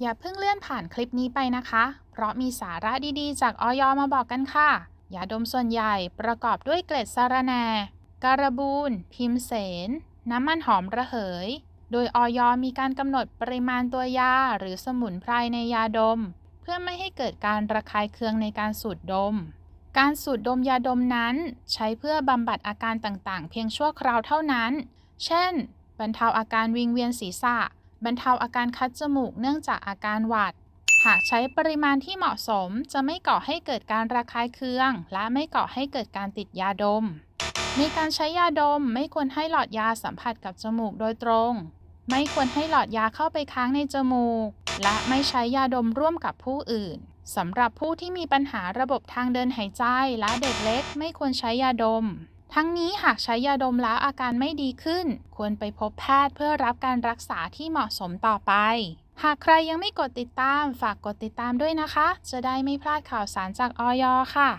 อย่าเพิ่งเลื่อนผ่านคลิปนี้ไปนะคะ เพราะมีสาระดีๆ จากออยมาบอกกันค่ะ ยาดมส่วนใหญ่ประกอบด้วยเกล็ดสารแน่การบูน พิมเสน น้ำมันหอมระเหย โดยออยมีการกำหนดปริมาณตัวยาหรือสมุนไพรในยาดม เพื่อไม่ให้เกิดการระคายเคืองในการสูดดม การสูดดมยาดมนั้น ใช้เพื่อบำบัดอาการต่างๆ เพียงชั่วคราวเท่านั้น เช่น บรรเทาอาการวิงเวียนศีรษะ บรรเทาอาการคัดจมูกเนื่องจากอาการหวัด หากใช้ปริมาณที่เหมาะสมจะไม่ก่อให้เกิดการระคายเคือง และไม่ก่อให้เกิดการติดยาดมในการใช้ยาดมไม่ควรให้หลอดยาสัมผัสกับจมูกโดยตรง ไม่ควรให้หลอดยาเข้าไปค้างในจมูก และไม่ใช้ยาดมร่วมกับผู้อื่นสำหรับผู้ที่มีปัญหาระบบทางเดินหายใจและเด็กเล็ก ไม่ควรใช้ยาดม ทั้งนี้หากใช้ยาดมแล้วอาการไม่ดีขึ้น ควรไปพบแพทย์เพื่อรับการรักษาที่เหมาะสมต่อไป หากใครยังไม่กดติดตามฝากกดติดตามด้วยนะคะ จะได้ไม่พลาดข่าวสารจากออยค่ะ